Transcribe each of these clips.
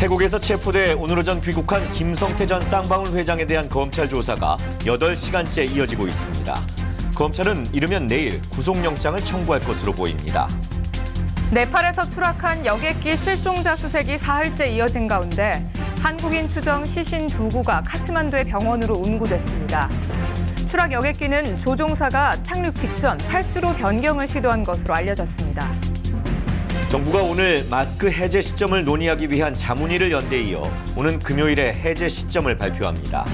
태국에서 체포돼 오늘 오전 귀국한 김성태 전 쌍방울 회장에 대한 검찰 조사가 8시간째 이어지고 있습니다. 검찰은 이르면 내일 구속영장을 청구할 것으로 보입니다. 네팔에서 추락한 여객기 실종자 수색이 사흘째 이어진 가운데 한국인 추정 시신 두 구가 카트만두의 병원으로 운구됐습니다. 추락 여객기는 조종사가 착륙 직전 활주로 변경을 시도한 것으로 알려졌습니다. 정부가 오늘 마스크 해제 시점을 논의하기 위한 자문위를 연데 이어 오는 금요일에 해제 시점을 발표합니다.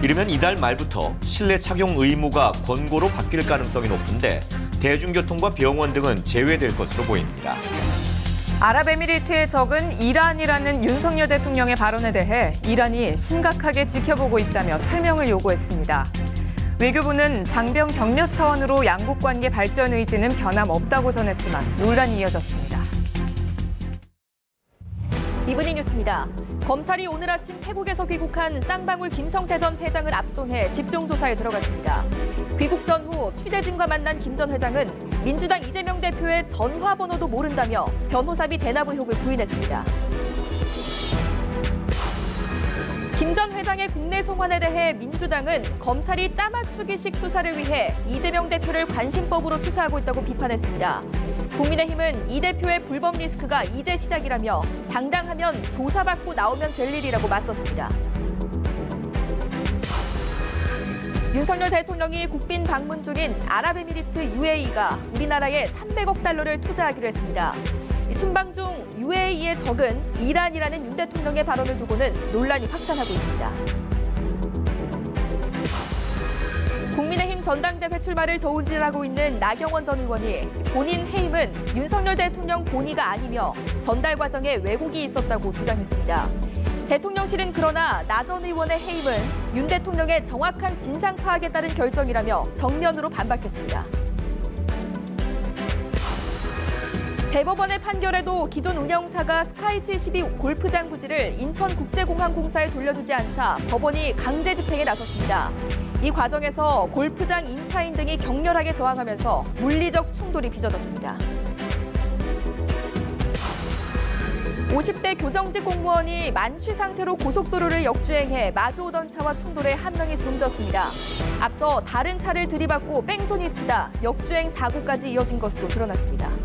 이르면 이달 말부터 실내 착용 의무가 권고로 바뀔 가능성이 높은데 대중교통과 병원 등은 제외될 것으로 보입니다. 아랍에미리트의 적은 이란이라는 윤석열 대통령의 발언에 대해 이란이 심각하게 지켜보고 있다며 설명을 요구했습니다. 외교부는 장병 격려 차원으로 양국 관계 발전 의지는 변함없다고 전했지만 논란이 이어졌습니다. 이브닝 뉴스입니다. 검찰이 오늘 아침 태국에서 귀국한 쌍방울 김성태 전 회장을 압송해 집중 조사에 들어갔습니다. 귀국 전후 취재진과 만난 김 전 회장은 민주당 이재명 대표의 전화 번호도 모른다며 변호사비 대납 의혹을 부인했습니다. 김 전 회장의 국내 송환에 대해 민주당은 검찰이 짜맞추기식 수사를 위해 이재명 대표를 관심법으로 수사하고 있다고 비판했습니다. 국민의힘은 이 대표의 불법 리스크가 이제 시작이라며 당당하면 조사받고 나오면 될 일이라고 맞섰습니다. 윤석열 대통령이 국빈 방문 중인 아랍에미리트 UAE가 우리나라에 300억 달러를 투자하기로 했습니다. 이 순방 중 UAE의 적은 이란이라는 윤 대통령의 발언을 두고는 논란이 확산하고 있습니다. 국민의힘 전당대회 출마를 저울질하고 있는 나경원 전 의원이 본인 해임은 윤석열 대통령 본의가 아니며 전달 과정에 왜곡이 있었다고 주장했습니다. 대통령실은 그러나 나 전 의원의 해임은 윤 대통령의 정확한 진상 파악에 따른 결정이라며 정면으로 반박했습니다. 대법원의 판결에도 기존 운영사가 스카이 72 골프장 부지를 인천국제공항공사에 돌려주지 않자 법원이 강제 집행에 나섰습니다. 이 과정에서 골프장 임차인 등이 격렬하게 저항하면서 물리적 충돌이 빚어졌습니다. 50대 교정직 공무원이 만취 상태로 고속도로를 역주행해 마주오던 차와 충돌해 한 명이 숨졌습니다. 앞서 다른 차를 들이받고 뺑소니 치다 역주행 사고까지 이어진 것으로 드러났습니다.